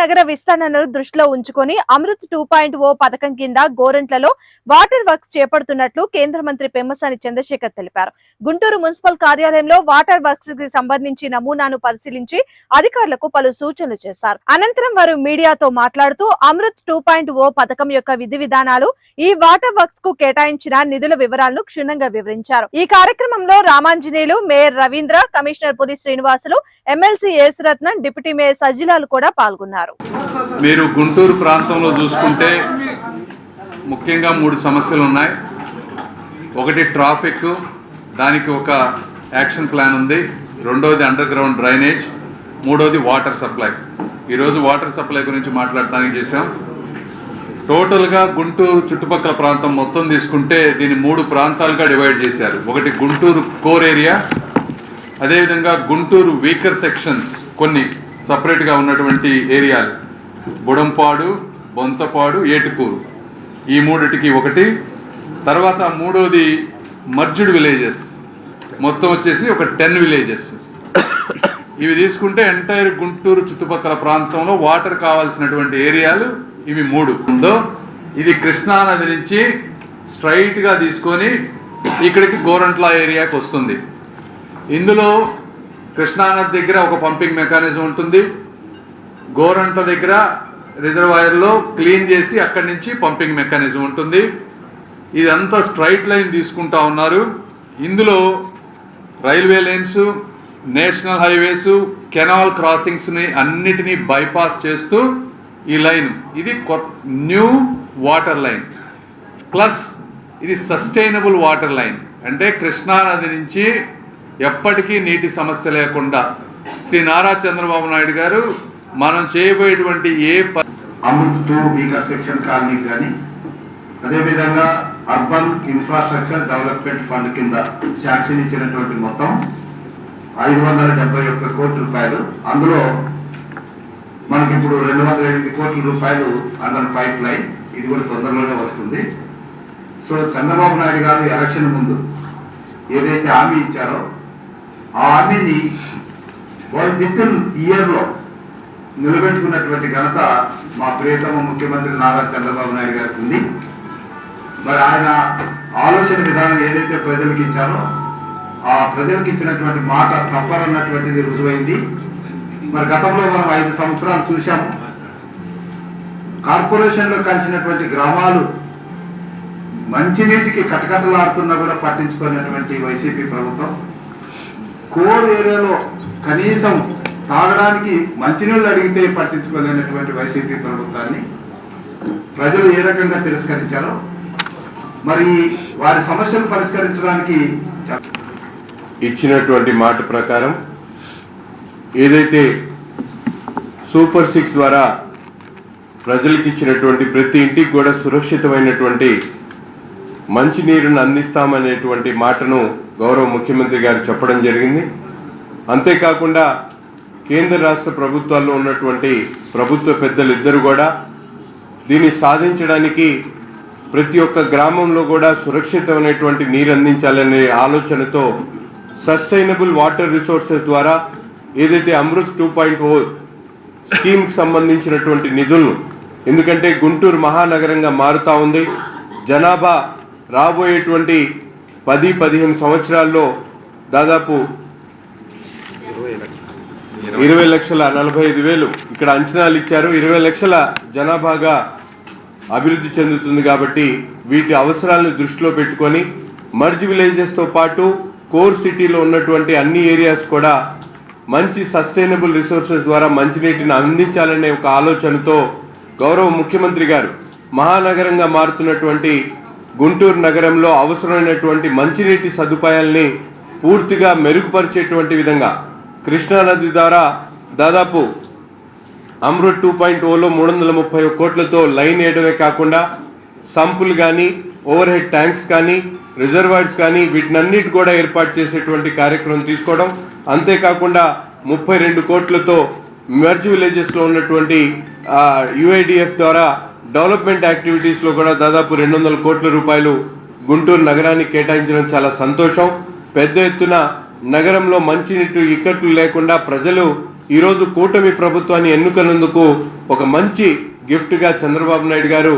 నగర విస్తరణను దృష్టిలో ఉంచుకొని అమృత్ టూ పాయింట్ ఓ పథకం కింద గోరంట్లలో వాటర్ వర్క్స్ చేపడుతున్నట్లు కేంద్ర మంత్రి పెమ్మసాని చంద్రశేఖర్ తెలిపారు. గుంటూరు మున్సిపల్ కార్యాలయంలో వాటర్ వర్క్స్కి సంబంధించి నమూనాను పరిశీలించి అధికారులకు పలు సూచనలు చేశారు. అనంతరం వారు మీడియాతో మాట్లాడుతూ అమృత్ టూ పాయింట్ ఓ పథకం యొక్క విధి విధానాలు ఈ వాటర్ వర్క్స్కు కేటాయించిన నిధుల వివరాలను క్షుణ్ణంగా వివరించారు. ఈ కార్యక్రమంలో Ramanjaneyulu mayor Ravindra commissioner Puli Srinivasulu MLC Yesuratnam deputy mayor Sajilalu కూడా పాల్గొన్నారు. మీరు గుంటూరు ప్రాంతంలో చూసుకుంటే ముఖ్యంగా మూడు సమస్యలు ఉన్నాయి. ఒకటి ట్రాఫిక్ దానికి ఒక యాక్షన్ ప్లాన్ ఉంది. రెండోది అండర్ గ్రౌండ్ డ్రైనేజ్ మూడోది వాటర్ సప్లై ఈరోజు వాటర్ సప్లై గురించి మాట్లాడటానికి చేశాం. టోటల్గా గుంటూరు చుట్టుపక్కల ప్రాంతం మొత్తం తీసుకుంటే దీన్ని మూడు ప్రాంతాలుగా డివైడ్ చేశారు. ఒకటి గుంటూరు కోర్ ఏరియా అదేవిధంగా గుంటూరు వీకర్ సెక్షన్స్ కొన్ని సపరేట్గా ఉన్నటువంటి ఏరియాలు. బుడంపాడు బొంతపాడు ఏటుకూరు. ఈ మూడిటికి ఒకటి. తర్వాత మూడోది మర్జుడ్ విలేజెస్. మొత్తం వచ్చేసి ఒక టెన్ విలేజెస్. ఇవి తీసుకుంటే ఎంటైర్ గుంటూరు చుట్టుపక్కల ప్రాంతంలో వాటర్ కావాల్సినటువంటి ఏరియాలు ఇవి మూడు. ఉందో ఇది కృష్ణానది నుంచి స్ట్రైట్గా తీసుకొని ఇక్కడికి గోరంట్ల ఏరియాకి వస్తుంది. ఇందులో కృష్ణానది దగ్గర ఒక పంపింగ్ మెకానిజం ఉంటుంది. గోరంట్ల దగ్గర రిజర్వాయర్లో క్లీన్ చేసి అక్కడి నుంచి పంపింగ్ మెకానిజం ఉంటుంది. ఇదంతా స్ట్రైట్ లైన్ తీసుకుంటా ఉన్నారు. ఇందులో railway lines national highways canal క్రాసింగ్స్ని అన్నిటినీ బైపాస్ చేస్తూ ఈ లైన్ ఇది కొత్త న్యూ వాటర్ లైన్. ప్లస్ ఇది సస్టైనబుల్ వాటర్ లైన్. అంటే కృష్ణానది నుంచి ఎప్పటికీ నీటి సమస్య లేకుండా శ్రీ నారా చంద్రబాబు నాయుడు గారు మనం చేయబోయేటువంటి ఏ ప అమృత్ టూ సెక్షన్ కాలనీకి కానీ అదేవిధంగా అర్బన్ ఇన్ఫ్రాస్ట్రక్చర్ డెవలప్మెంట్ ఫండ్ కింద శాంక్షన్ ఇచ్చినటువంటి మొత్తం ఐదు వందల డెబ్బై ఒక్క కోట్ల రూపాయలు. అందులో మనకి ఇప్పుడు రెండు వందల ఎనిమిది కోట్ల రూపాయలు అండర్ పైప్ లైన్ ఇది కూడా తొందరలోనే వస్తుంది. సో చంద్రబాబు నాయుడు గారు ఎలక్షన్ ముందు ఏదైతే హామీ ఇచ్చారో ఆ హామీని వాళ్ళు విత్ ఇన్ ఇయర్లో నిలబెట్టుకున్నటువంటి ఘనత మా ప్రియతమ ముఖ్యమంత్రి నారా చంద్రబాబు నాయుడు గారికి ఉంది. మరి ఆయన ఆలోచన విధానం ఏదైతే ప్రజలకు ఇచ్చారో ఆ ప్రజలకు ఇచ్చినటువంటి మాట తప్పరన్నటువంటిది రుజువైంది. మరి గతంలో మనం ఐదు సంవత్సరాలు చూశాము. కార్పొరేషన్లో కలిసినటువంటి గ్రామాలు మంచినీటికి కటకటలాడుతున్నా కూడా పట్టించుకునేటువంటి వైసీపీ ప్రభుత్వం. కోర్ ఏరియాలో కనీసం తాగడానికి మంచినీళ్ళు అడిగితే పట్టించుకోలేనటువంటి వైసీపీ ప్రభుత్వాన్ని ప్రజలు ఏ రకంగా తిరస్కరించారో మరి వారి సమస్యలు పరిష్కరించడానికి ఇచ్చినటువంటి మాట ప్రకారం ఏదైతే సూపర్ సిక్స్ ద్వారా ప్రజలకు ఇచ్చినటువంటి ప్రతి ఇంటికి కూడా సురక్షితమైనటువంటి మంచినీరును అందిస్తామనేటువంటి మాటను గౌరవ ముఖ్యమంత్రి గారు చెప్పడం జరిగింది. అంతేకాకుండా కేంద్ర రాష్ట్ర ప్రభుత్వాల్లో ఉన్నటువంటి ప్రభుత్వ పెద్దలు ఇద్దరు కూడా దీన్ని సాధించడానికి ప్రతి ఒక్క గ్రామంలో కూడా సురక్షితమైనటువంటి నీరు అందించాలనే ఆలోచనతో సస్టైనబుల్ వాటర్ రిసోర్సెస్ ద్వారా ఏదైతే అమృత్ టూ పాయింట్ ఓ స్కీమ్కి సంబంధించినటువంటి నిధులను ఎందుకంటే గుంటూరు మహానగరంగా మారుతూ ఉంది జనాభా రాబోయేటువంటి పది పదిహేను సంవత్సరాల్లో దాదాపు ఇరవై లక్షల నలభై ఐదు వేలు ఇక్కడ అంచనాలు ఇచ్చారు. ఇరవై లక్షల జనాభాగా అభివృద్ధి చెందుతుంది కాబట్టి వీటి అవసరాలను దృష్టిలో పెట్టుకొని మర్జ్ విలేజెస్తో పాటు కోర్ సిటీలో ఉన్నటువంటి అన్ని ఏరియాస్ కూడా మంచి సస్టైనబుల్ రిసోర్సెస్ ద్వారా మంచినీటిని అందించాలనే ఒక ఆలోచనతో గౌరవ ముఖ్యమంత్రి గారు మహానగరంగా మారుతున్నటువంటి గుంటూరు నగరంలో అవసరమైనటువంటి మంచినీటి సదుపాయాల్ని పూర్తిగా మెరుగుపరిచేటువంటి విధంగా కృష్ణానది ద్వారా దాదాపు అమృత్ టూ పాయింట్ ఓలో మూడు వందల ముప్పై ఒక్క కోట్లతో లైన్ వేయడమే కాకుండా సంపులు కానీ ఓవర్ హెడ్ ట్యాంక్స్ కానీ రిజర్వాయర్స్ కానీ వీటినన్నిటి కూడా ఏర్పాటు చేసేటువంటి కార్యక్రమం తీసుకోవడం అంతేకాకుండా ముప్పై రెండు కోట్లతో మెర్జ్ విలేజెస్లో ఉన్నటువంటి యుఐడిఎఫ్ ద్వారా డెవలప్మెంట్ యాక్టివిటీస్లో కూడా దాదాపు రెండు వందల కోట్ల రూపాయలు గుంటూరు నగరానికి కేటాయించడం చాలా సంతోషం. పెద్ద ఎత్తున నగరంలో మంచినీటి ఇక్కట్లు లేకుండా ప్రజలు ఈరోజు కూటమి ప్రభుత్వాన్ని ఎన్నుకన్నందుకు ఒక మంచి గిఫ్ట్గా చంద్రబాబు నాయుడు గారు